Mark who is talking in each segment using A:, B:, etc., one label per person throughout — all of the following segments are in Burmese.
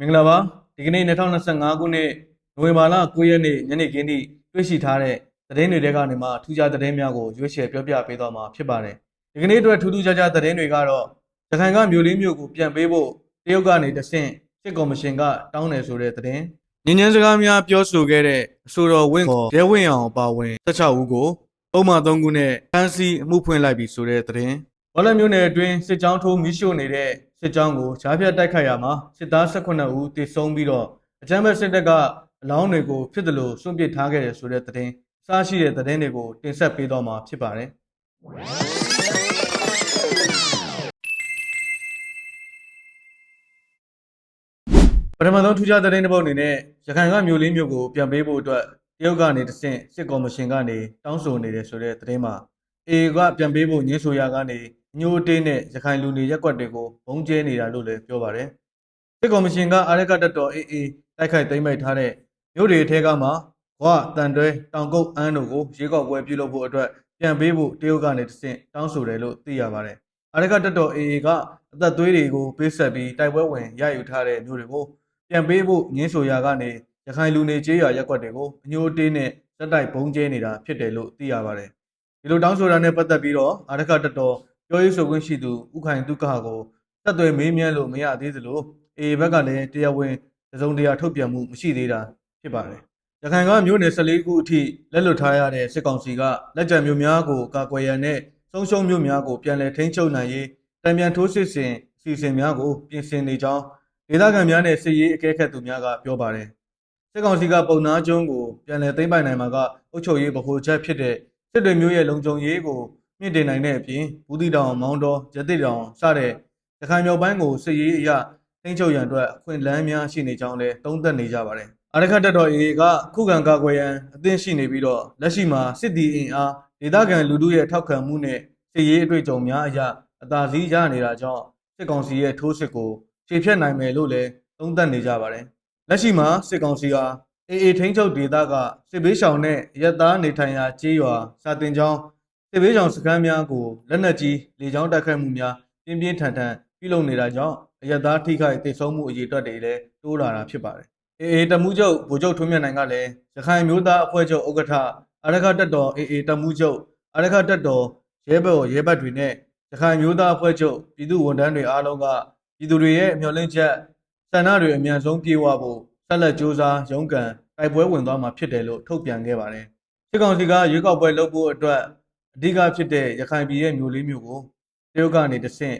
A: မင်္ဂလာပါဒီကနေ့2025ခုနှစ်နိုဝင်ဘာလ9ရက်နေ့ညနေခင်းထိတွေ့ရှိထားတဲ့သတင်းတွေထဲကနေမှထူးခြားသတင်းများကိုရွေးချယ်ပြောပြပေးသွားမှာဖြစ်ပါတယ်ဒီကနေ့အတွက်ထူးထူးခြားခြားသတင်းတွေကတော့ရခိုင်ကမြို့လေးမြို့ကိုပြန်ပေးဖို့တရုတ်ကနေတဆင့်စစ်ကော်မရှင်ကတောင်းတယ်ဆိုတဲ့သတင်းညဉ့်ညဉ့်စကားများပြောဆိုခဲ့တဲ့အဆိုတော်ဝင်းကိုရဲဝင်းအောင်ပါဝင်16ဦးကိုပုံမှန်3ခုနဲ့ဖမ်းဆီးအမှုဖွင့်လိုက်ပြီဆိုတဲ့သတင်းဘောလမျိုးနယ်အတွင်းစစ်ကြောင်းထိုးမိရှို့နေတဲ့ စစ်ကြောင်းကိုရှားဖြတ်တိုက်ခိုက်ရမှာစစ်သား18ဦးတေဆုံးပြီးတော့အကြမ်းဖက်စစ်တပ်ကအလောင်းတွေကိုဖြစ်တယ်လို့စွန့်ပစ်ထားခဲ့တယ်ဆိုတဲ့သတင်းအစားရှိတဲ့သတင်းတွေကိုတင်ဆက်ပေးတော့မှာဖြစ်ပါတယ်ပထမဆုံးထူးခြားသတင်းတစ်ပုဒ်အနေနဲ့ရခိုင်ကမြို့လေးမြို့ကိုပြန်ပေးဖို့အတွက်တရုတ်ကနေတဆင့်စစ်ကော်မရှင်ကနေတောင်းဆိုနေတယ်ဆိုတဲ့သတင်းမှာအေကပြန်ပေးဖို့ညှင်းဆိုရကနေ ညိုတေးနဲ့ရခိုင်လူနေရက်ကွက်တွေကိုဘုံကျဲနေတာလို့လည်းပြောပါတယ်။စစ်ကော်မရှင်ကအာရကတက်တော်အေးအေးတိုက်ခိုက်သိမ်းပိုက်ထားတဲ့မြို့တွေအထက်ကမှဘွာတန်တွဲတောင်ကုတ်အန်းတို့ကိုရေကောက်ပွဲပြုလုပ်ဖို့အတွက်ပြန်ပေးဖို့တရုတ်ကနေတဆင့်တောင်းဆိုတယ်လို့သိရပါတယ်။အာရကတက်တော်အေးအေကအသက်သွေးတွေကိုပေးဆက်ပြီးတိုက်ပွဲဝင်ရယူထားတဲ့မြို့တွေကိုပြန်ပေးဖို့ညှင်းဆိုရကနေရခိုင်လူနေကျေးရွာရက်ကွက်တွေကိုအညိုတေးနဲ့စက်တိုက်ဘုံကျဲနေတာဖြစ်တယ်လို့သိရပါတယ်။ဒီလိုတောင်းဆိုတာနဲ့ပတ်သက်ပြီးတော့အာရခတတော် ပြောရေးဆိုခွင့်ရှိသူဥခိုင်ဒုက္ခကိုတက်သွယ်မေးမြန်းလို့မရသေးသလိုအေဘက်ကလည်းတရားဝင်သစုံတရာထုတ်ပြန်မှုမရှိသေးတာဖြစ်ပါတယ်။ရခိုင်ကမြို့နယ်14ခုအထိလက်လွတ်ထားရတဲ့စစ်ကောင်စီကလက်ကျန်မြို့များကိုကာကွယ်ရန်နဲ့ဆုံးရှုံးမြို့များကိုပြန်လည်ထိန်းချုပ်နိုင်ရေးတံပြန်ထိုးစစ်ဆင်အစီအစဉ်များကိုပြင်ဆင်နေကြောင်းဒေသခံများနဲ့စစ်ရေးအကဲခတ်သူများကပြောပါတယ်။စစ်ကောင်စီကပုံနာကျုံးကိုပြန်လည်သိမ်းပိုက်နိုင်မှာကအုပ်ချုပ်ရေးဗဟိုချက်ဖြစ်တဲ့စစ်တွေမျိုးရဲ့လုံခြုံရေးကို မြင့်တင်နိုင်တဲ့အပြင်ဘူးတီတောင်မောင်းတော်ရတိတောင်စတဲ့ရခိုင်မြောက်ပိုင်းကိုစစ်ရေးအရထိန်းချုပ်ရန်အတွက်အခွင့်အလမ်းများရှိနေကြောင်းလည်းသုံးသပ်နေကြပါတယ်။အရခတ်တပ်တော် AA ကခုခံကာကွယ်ရန်အသင့်ရှိနေပြီးတော့လက်ရှိမှာစစ်တီအင်အားဒေသခံလူထုရဲ့ထောက်ခံမှုနဲ့စစ်ရေးအတွေ့အကြုံများအရအသာစီးရနေတာကြောင့်စစ်ကောင်စီရဲ့ထိုးစစ်ကိုခြေဖြတ်နိုင်မယ်လို့လည်းသုံးသပ်နေကြပါတယ်။လက်ရှိမှာစစ်ကောင်စီဟာအေအေထိန်းချုပ်ဒေသကစစ်ဘေးရှောင်နဲ့ရက်သားနေထိုင်ရာကျေးရွာစာတင်ကျောင်း စစ်ဘေးရှောင်စခန်းများကိုလက်နက်ကြီးလေကြောင်းတိုက်ခိုက်မှုများပြင်းပြင်းထန်ထန်ပြုလုပ်နေတာကြောင့်အရက်သားထိခိုက်ဒေဆုံးမှုအရေးအတွက်တွေလည်းတိုးလာတာဖြစ်ပါတယ်။အေအေတမှုချုပ်ဗိုလ်ချုပ်ထွန်းမြတ်နိုင်ကလည်းရခိုင်မျိုးသားအဖွဲ့ချုပ်ဥက္ကဋ္ဌအရခတက်တော်အေအေတမှုချုပ်အရခတက်တော်ရဲဘော်ရဲဘတ်တွေနဲ့ရခိုင်မျိုးသားအဖွဲ့ချုပ်ပြည်သူဝန်ထမ်းတွေအားလုံးကပြည်သူတွေရဲ့မျှော်လင့်ချက်ဆန္ဒတွေအမြန်ဆုံးပြေဝဖို့ဆက်လက်စ조사ရုန်းကန်တိုက်ပွဲဝင်သွားမှာဖြစ်တယ်လို့ထုတ်ပြန်ခဲ့ပါတယ်။စစ်ကောင်စီကရွေးကောက်ပွဲလုပ်ဖို့အတွက် အဓိကဖြစ်တဲ့ရခိုင်ပြည်ရဲ့မျိုးလေးမျိုးကိုတရုတ်ကနေတဆင့်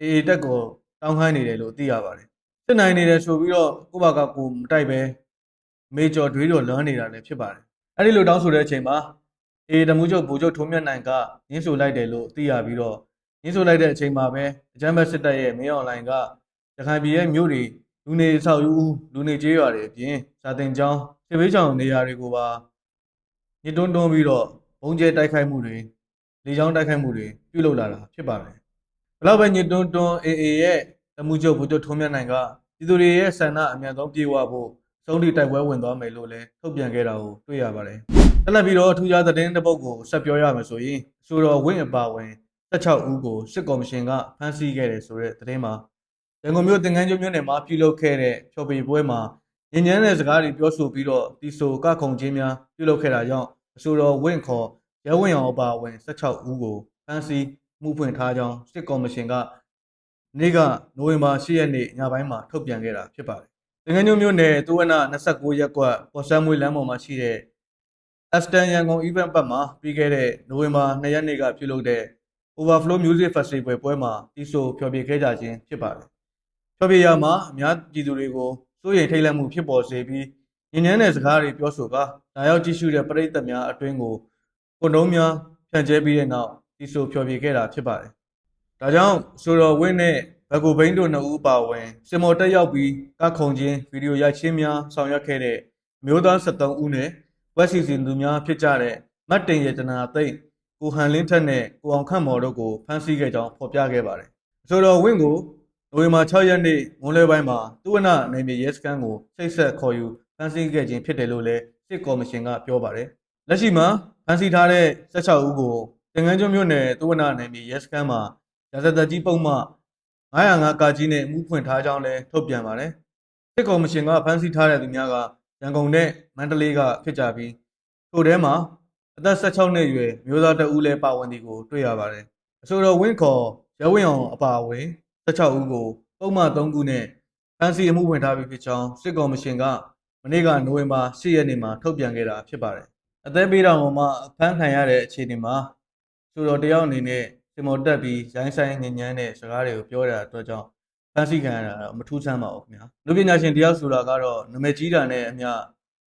A: အေအေတက်ကိုတောင်းခိုင်းနေတယ်လို့သိရပါတယ်။စစ်နိုင်နေတယ်ဆိုပြီးတော့ကိုယ့်ဘာကကိုယ်မတိုက်ပဲမေကျော်တွေးတော်လွမ်းနေတာလည်းဖြစ်ပါတယ်။အဲဒီလိုတောင်းဆိုတဲ့အချိန်မှာအေတမှုချုပ်ဘူချုပ်ထုံးမြတ်နိုင်ကရင်းဆိုလိုက်တယ်လို့သိရပြီးတော့ရင်းဆိုလိုက်တဲ့အချိန်မှာပဲအကြမ်းဖက်စစ်တပ်ရဲ့မင်းအွန်လိုင်းကရခိုင်ပြည်ရဲ့မြို့တွေလူနေဆောက်ယူလူနေကျေးရွာတွေအပြင်စာတင်ကျောင်းစစ်ဘေးချောင်နေရာတွေကိုပါညှစ်တွန်းတွန်းပြီးတော့ ဘုံကျဲတိုက်ခိုက်မှုတွေလေကြောင်းတိုက်ခိုက်မှုတွေပြုလုပ်လာတာဖြစ်ပါတယ်။ဘလောက်ပဲညှစ်တွန်းတွန်းအေအေရဲ့တမှုချုပ်ဘုချုပ်ထုံးမြတ်နိုင်ကပြည်သူတွေရဲ့ဆန္ဒအများဆုံးပြေဝဖို့စုံတီတိုက်ပွဲဝင်သွားမယ်လို့လည်းထုတ်ပြန်ခဲ့တာကိုတွေ့ရပါတယ်။ဆက်လက်ပြီးတော့ထူးခြားသတင်းတစ်ပုဒ်ကိုဆက်ပြောရမယ်ဆိုရင်အဆိုတော်ဝင့်အပါဝင်16ဦးကိုစစ်ကော်မရှင်ကဖမ်းဆီးခဲ့တယ်ဆိုတဲ့သတင်းမှာရန်ကုန်မြို့တင်ငန်းကျွန်းမြို့နယ်မှာပြုလုပ်ခဲ့တဲ့ဖျော်ဖြေပွဲမှာညဉ့်ညမ်းတဲ့စကားတွေပြောဆိုပြီးတော့တီဆိုကခုံချင်းများပြုလုပ်ခဲ့တာကြောင့် အဆိုတော်ဝင့်ခေါ်ရဲဝင့်အောင်အပါအဝင်16ဦးကိုဖမ်းဆီးမှုဖွင့်ထားကြောင်းစစ်ကော်မရှင်ကနေ့ကနိုဝင်ဘာ10ရက်နေ့ညပိုင်းမှာထုတ်ပြန်ခဲ့တာဖြစ်ပါတယ်။တင်ငန်းကျွန်းမြို့နယ်တူဝန29ရပ်ကွက်ပေါ်ဆန်းမွေးလမ်းပေါ်မှာရှိတဲ့ Aston ရန်ကုန် event ပတ်မှာပြီးခဲ့တဲ့နိုဝင်ဘာ2ရက်နေ့ကပြုလုပ်တဲ့ Overflow Music Festival ပွဲမှာတီဆိုဖျော်ဖြေခဲ့ကြခြင်းဖြစ်ပါတယ်။ဖျော်ဖြေရမှာအများပြည်သူတွေကိုစိုးရိမ်ထိတ်လန့်မှုဖြစ်ပေါ်စေပြီး ညဉ့်ညမ်းတဲ့စကားတွေပြောဆိုကာဒါရောက်ကြည့်ရှုတဲ့ပရိသတ်များအတွင်းကိုကွန်ဒုံးများဖြန့်ကျဲပြီးတဲ့နောက်ဒီဆိုဖျော်ဖြေခဲ့တာဖြစ်ပါတယ်။ဒါကြောင့်ဆိုတော်ဝင်းနဲ့ဘက်ကိုဘိန်းတို့နှစ်ဦးပါဝင်စင်မော်တက်ရောက်ပြီးကခုံချင်းဗီဒီယိုရိုက်ချင်းများဆောင်ရွက်ခဲ့တဲ့အမျိုးသား73ဦးနဲ့ဝက်စီစီသူများဖြစ်ကြတဲ့မတ်တင်ရတနာသိမ့်ကိုဟန်လင်းထက်နဲ့ကိုအောင်ခန့်မော်တို့ကိုဖမ်းဆီးခဲ့ကြောင်းဖော်ပြခဲ့ပါတယ်။ဆိုတော်ဝင်းကို နိုဝင်ဘာ6ရက်နေ့မွန်းလွဲပိုင်းမှာသူဝနနိုင်မြေရဲစခန်းကိုစိတ်ဆက်ခေါ်ယူဖမ်းဆီးခဲ့ခြင်းဖြစ်တယ်လို့လည်းစစ်ကော်မရှင်ကပြောပါတယ်။လက်ရှိမှာဖမ်းဆီးထားတဲ့16ဦးကိုတင်ငန်းကျွန်းမြို့နယ်သူဝနနိုင်မြေရဲစခန်းမှာရာဇသက်ကြီးပုံမှ905ကာကြီးနဲ့အမှုဖွင့်ထားကြောင်းလည်းထုတ်ပြန်ပါတယ်စစ်ကော်မရှင်ကဖမ်းဆီးထားတဲ့သူများကရန်ကုန်နဲ့မန္တလေးကဖြစ်ကြပြီးထို့ထဲမှာအသက်16နှစ်အရွယ်မျိုးသားတဦးလည်းပါဝင်သည်ကိုတွေ့ရပါတယ်။အဆိုတော်ဝင်းခေါ်ရဝင်းအောင်အပါအဝင် 16ဦးကိုပုံမှန်3ခုနဲ့ဖမ်းဆီးအမှုဝင်ထားပြီးဖြစ်ကြောင်းစစ်ကော်မရှင်ကမနေ့ကနိုဝင်ဘာ10ရက်နေ့မှာထုတ်ပြန်ခဲ့တာဖြစ်ပါတယ်။အသက်ပေးတော်မှာအဖမ်းခံရတဲ့အခြေအနေမှာဆိုတော်တယောက်အနေနဲ့စင်မော်တက်ပြီးရိုင်းဆိုင်ငញ្ញမ်းတဲ့စကားတွေကိုပြောတဲ့အတွက်ကြောင့်ဖန်ဆီးခံရတာတော့မထူးဆန်းပါဘူးခင်ဗျာလူပညာရှင်တရားဆိုတာကတော့နမကြီးတာနဲ့အမျှ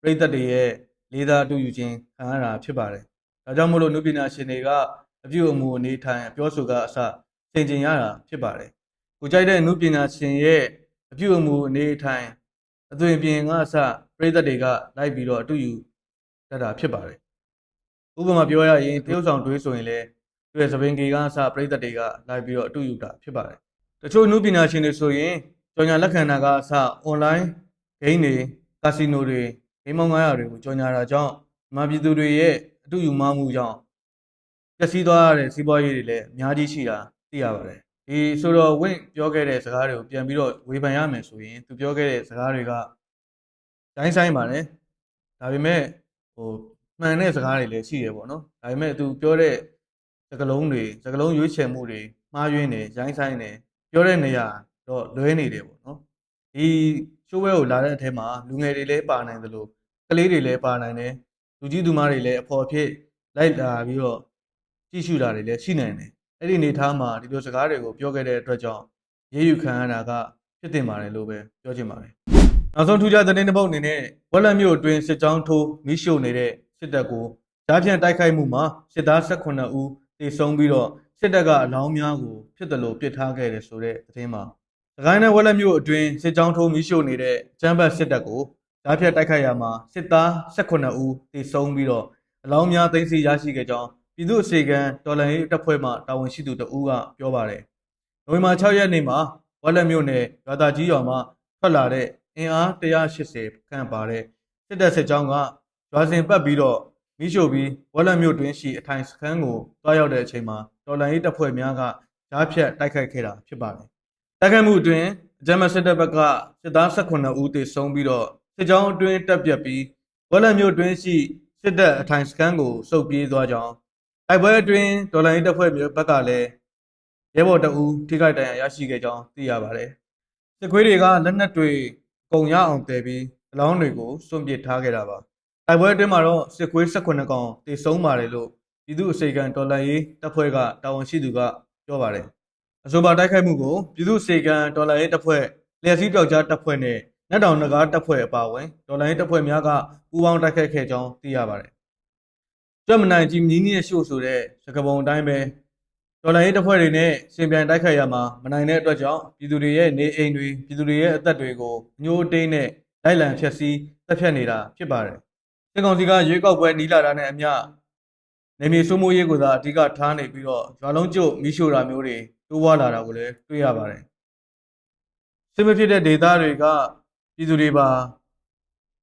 A: ပြိသက်တွေရဲ့လေးစားအတူယူခြင်းခံရတာဖြစ်ပါတယ်ဒါကြောင့်မို့လို့လူပညာရှင်တွေကအပြုအမူအနေထိုင်အပြောဆိုကအစသင်ကျင်ရတာဖြစ်ပါတယ် ကိုကြိုက်တဲ့လူပညာရှင်ရဲ့အပြုအမူအနေထိုင်အသွင်ပြင်ကအစပြိသက်တွေကလိုက်ပြီးတော့အတူယူတတ်တာဖြစ်ပါတယ်ဥပမာပြောရရင်တရုတ်ဆောင်တွေးဆိုရင်လည်းသူရဲ့သပင်ကေကအစပြိသက်တွေကလိုက်ပြီးတော့အတူယူတာဖြစ်ပါတယ်တချို့နုပညာရှင်တွေဆိုရင်ကြော်ညာလက်ခံတာကအစ online ဂိမ်းတွေကာစီနိုတွေဂိမ်းမောင်း900တွေကိုကြော်ညာတာကြောင့်မြန်မာပြည်သူတွေရဲ့အတူယူမမှုကြောင့်ပျက်စီးသွားရတဲ့စီးပွားရေးတွေလည်းအများကြီးရှိတာသိရပါတယ် ဒီဆိုတော့ဝင့်ပြောခဲ့တဲ့စကားတွေကိုပြန်ပြီးတော့ဝေဖန်ရမယ်ဆိုရင်သူပြောခဲ့တဲ့စကားတွေကတိုင်းဆိုင်ပါတယ်ဒါပေမဲ့ဟိုမှန်တဲ့စကားတွေလည်းရှိတယ်ပေါ့နော်ဒါပေမဲ့သူပြောတဲ့စကားလုံးတွေစကားလုံးရွေးချယ်မှုတွေမှားယွင်းတယ်ရိုင်းဆိုင်တယ်ပြောတဲ့နေရာတော့လွဲနေတယ်ပေါ့နော်ဒီရှိုးဝဲကိုလာတဲ့အထက်မှာလူငယ်တွေလည်းပါနိုင်သလိုကလေးတွေလည်းပါနိုင်တယ်လူကြီးသူမတွေလည်းအဖော်အဖြစ်လိုက်လာပြီးတော့ကြည့်ရှုတာတွေလည်းရှိနိုင်တယ် အဲ့ဒီအနေထားမှာဒီလိုစကားတွေကိုပြောခဲ့တဲ့အတွက်ကြောင့်ရေးယူခံရတာကဖြစ်တင်ပါတယ်လို့ပဲပြောချင်ပါတယ်နောက်ဆုံးထူးခြားသတင်းတစ်ပုဒ်အနေနဲ့ဝက်လက်မြို့အတွင်းစစ်ကြောင်းထိုးမိရှို့နေတဲ့စစ်တပ်ကိုဓာတ်ဖြန့်တိုက်ခိုက်မှုမှာစစ်သား18ဦးတေဆုံးပြီးတော့စစ်တပ်ကအလောင်းများကိုဖြစ်တယ်လို့ပြစ်ထားခဲ့တယ်ဆိုတဲ့သတင်းမှာသခိုင်းနဲ့ဝက်လက်မြို့အတွင်းစစ်ကြောင်းထိုးမိရှို့နေတဲ့အကြမ်းဖက်စစ်တပ်ကိုဓာတ်ဖြတ်တိုက်ခိုက်ရမှာစစ်သား18ဦးတေဆုံးပြီးတော့အလောင်းများသိမ်းဆည်းရရှိခဲ့ကြောင်း ပြည်သူ့အစေခံတော်လှန်ရေးတပ်ဖွဲ့မှတာဝန်ရှိသူတဦးကပြောပါတယ်။နိုဝင်ဘာ6ရက်နေ့မှာဝက်လက်မြို့နယ်ရွာသားကြီးရွာမှာထွက်လာတဲ့အင်အား180ခန့်ပါတဲ့စစ်တပ်စစ်ကြောင်းကရွာစဉ်ပတ်ပြီးတော့မိရှို့ပြီးဝက်လက်မြို့တွင်ရှိအထိုင်စခန်းကိုတွားရောက်တဲ့အချိန်မှာတော်လှန်ရေးတပ်ဖွဲ့များကဓာတ်ဖြတ်တိုက်ခိုက်ခဲ့တာဖြစ်ပါတယ်။တိုက်ခိုက်မှုအတွင်းအကြမ်းဖက်စစ်တပ်ဘက်ကစစ်သား18ဦးသေဆုံးပြီးတော့စစ်ကြောင်းအတွင်းတပ်ပြတ်ပြီးဝက်လက်မြို့တွင်းရှိစစ်တပ်အထိုင်စခန်းကိုစုပ်ပြေးသွားကြောင်း တိုက်ပွဲအတွင်းတော်လှန်ရေးတပ်ဖွဲ့မျိုးဘက်ကလည်းရဲဘော်တအူးထိခိုက်ဒဏ်ရာရရှိခဲ့ကြောင်းသိရပါတယ်။စစ်ခွေးတွေကလက်နက်တွေကုံရအောင်တည်ပြီးအလောင်းတွေကိုစွန့်ပစ်ထားခဲ့တာပါ။တိုက်ပွဲအတွင်းမှာတော့စစ်ခွေး18ကောင်သေဆုံးပါတယ်လို့ပြည်သူ့အစေခံတော်လှန်ရေးတပ်ဖွဲ့ကတာဝန်ရှိသူကပြောပါတယ်။အဆိုပါတိုက်ခိုက်မှုကိုပြည်သူ့အစေခံတော်လှန်ရေးတပ်ဖွဲ့လျှက်စီးပြောက်ကြားတပ်ဖွဲ့နဲ့နတ်တောင်နဂါတပ်ဖွဲ့အပါအဝင်တော်လှန်ရေးတပ်ဖွဲ့များကပူးပေါင်းတိုက်ခိုက်ခဲ့ကြောင်းသိရပါတယ်။ ကြွမနိုင်ကြီးမြင်းကြီးရှို့ဆိုတဲ့စကပုံအတိုင်းပဲတော်လှန်ရေးတပ်ဖွဲ့တွေနဲ့ရှင်ပြန်တိုက်ခိုက်ရမှာမနိုင်တဲ့အတွက်ကြောင့်ပြည်သူတွေရဲ့နေအိမ်တွေပြည်သူတွေရဲ့အသက်တွေကိုညှိုးတိမ့်နဲ့လိုက်လံဖျက်ဆီးတပ်ဖြတ်နေတာဖြစ်ပါတယ်။စစ်ကောင်စီကရွေးကောက်ပွဲနီးလာတာနဲ့အမျှနေမြေစိုးမိုးရေးကိုသာအဓိကထားနေပြီးတော့ရွာလုံးကျုပ်မိရှို့တာမျိုးတွေတိုးပွားလာတာကိုလည်းတွေ့ရပါတယ်။စစ်မဖြစ်တဲ့ဒေသတွေကပြည်သူတွေပါ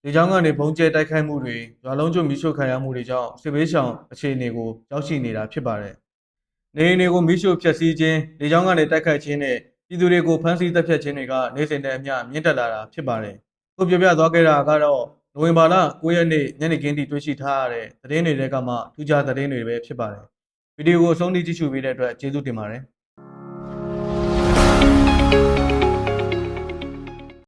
A: ဒီကြောင့်ကနေဘုံကျဲတိုက်ခိုက်မှုတွေရွာလုံးကျုပ်မိရှို့ခံရမှုတွေကြောင့်စစ်ဘေးရှောင်အခြေအနေကိုရောက်ရှိနေတာဖြစ်ပါတယ်။နေအိမ်တွေကိုမိရှို့ဖျက်ဆီးခြင်းဒီကြောင့်ကနေတိုက်ခိုက်ခြင်းနဲ့ပြည်သူတွေကိုဖမ်းဆီးတပ်ဖြတ်ခြင်းတွေကနေစဉ်နဲ့အမျှမြင့်တက်လာတာဖြစ်ပါတယ်။ခုပြပြသွားခဲ့တာကတော့နိုဝင်ဘာလ9ရက်နေ့ညနေခင်းထိတွေ့ရှိထားရတဲ့သတင်းတွေထဲကမှထူးခြားသတင်းတွေပဲဖြစ်ပါတယ်။ဗီဒီယိုကိုအဆုံးထိကြည့်ရှုပေးတဲ့အတွက်ကျေးဇူးတင်ပါတယ်။